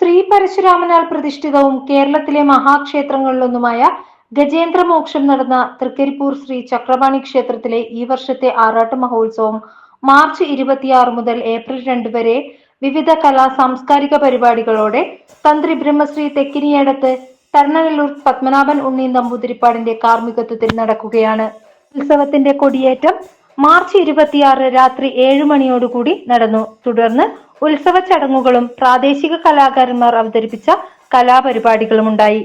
ശ്രീ പരശുരാമനാൽ പ്രതിഷ്ഠിതവും കേരളത്തിലെ മഹാക്ഷേത്രങ്ങളിലൊന്നുമായ ഗജേന്ദ്രമോക്ഷം നടന്ന തൃക്കരിപ്പൂർ ശ്രീ ചക്രപാണി ക്ഷേത്രത്തിലെ ഈ വർഷത്തെ ആറാട്ട് മഹോത്സവം മാർച്ച് ഇരുപത്തിയാറ് മുതൽ ഏപ്രിൽ രണ്ട് വരെ വിവിധ കലാ സാംസ്കാരിക പരിപാടികളോടെ തന്ത്രി ബ്രഹ്മശ്രീ തെക്കിനിയടത്ത് തരണനല്ലൂർ പത്മനാഭൻ ഉണ്ണി നമ്പൂതിരിപ്പാടിന്റെ കാർമ്മികത്വത്തിൽ നടക്കുകയാണ്. ഉത്സവത്തിന്റെ കൊടിയേറ്റം മാർച്ച് ഇരുപത്തിയാറ് രാത്രി ഏഴ് മണിയോടുകൂടി നടന്നു. തുടർന്ന് ഉത്സവ ചടങ്ങുകളും പ്രാദേശിക കലാകാരന്മാർ അവതരിപ്പിച്ച കലാപരിപാടികളും ഉണ്ടായി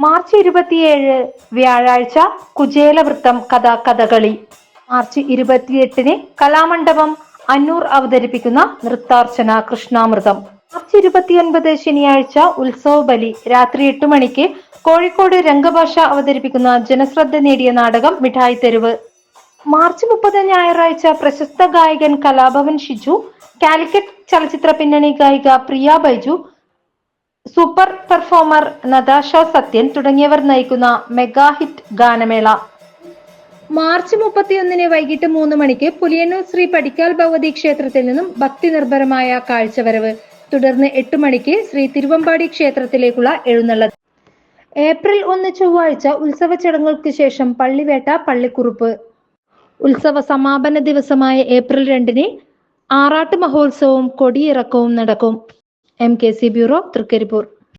മാർച്ച് ഇരുപത്തിയേഴ് വ്യാഴാഴ്ച കുചേലവൃത്തം കഥാ കഥകളി. മാർച്ച് ഇരുപത്തിയെട്ടിന് കലാമണ്ഡപം അന്നൂർ അവതരിപ്പിക്കുന്ന നൃത്താർച്ചന കൃഷ്ണാമൃതം. മാർച്ച് ഇരുപത്തിയൊൻപത് ശനിയാഴ്ച ഉത്സവ ബലി രാത്രി എട്ട് മണിക്ക് കോഴിക്കോട് രംഗഭാഷ അവതരിപ്പിക്കുന്ന ജനശ്രദ്ധ നേടിയ നാടകം മിഠായി തെരുവ് മാർച്ച് മുപ്പത് ഞായറാഴ്ച പ്രശസ്ത ഗായകൻ കലാഭവൻ ഷിജു കാലിക്കറ്റ് ചലച്ചിത്ര പിന്നണി ഗായിക പ്രിയ ബൈജു സൂപ്പർ പെർഫോമർ നതാഷ സത്യൻ തുടങ്ങിയവർ നയിക്കുന്ന മെഗാ ഹിറ്റ് ഗാനമേള. മാർച്ച് മുപ്പത്തിയൊന്നിന് വൈകിട്ട് മൂന്ന് മണിക്ക് പുലിയന്നൂർ ശ്രീ പടിക്കാൽ ഭഗവതി ക്ഷേത്രത്തിൽ നിന്നും ഭക്തി നിർഭരമായ കാഴ്ചവരവ്. തുടർന്ന് എട്ട് മണിക്ക് ശ്രീ തിരുവമ്പാടി ക്ഷേത്രത്തിലേക്കുള്ള എഴുന്നള്ളത് ഏപ്രിൽ ഒന്ന് ചൊവ്വാഴ്ച ഉത്സവ ചടങ്ങുകൾക്ക് ശേഷം പള്ളിവേട്ട പള്ളിക്കുറുപ്പ്. ഉത്സവ സമാപന ദിവസമായ ഏപ്രിൽ രണ്ടിന് ആറാട്ട് മഹോത്സവവും കൊടിയിറക്കവും നടക്കും. M K C bureau Thrikaripur.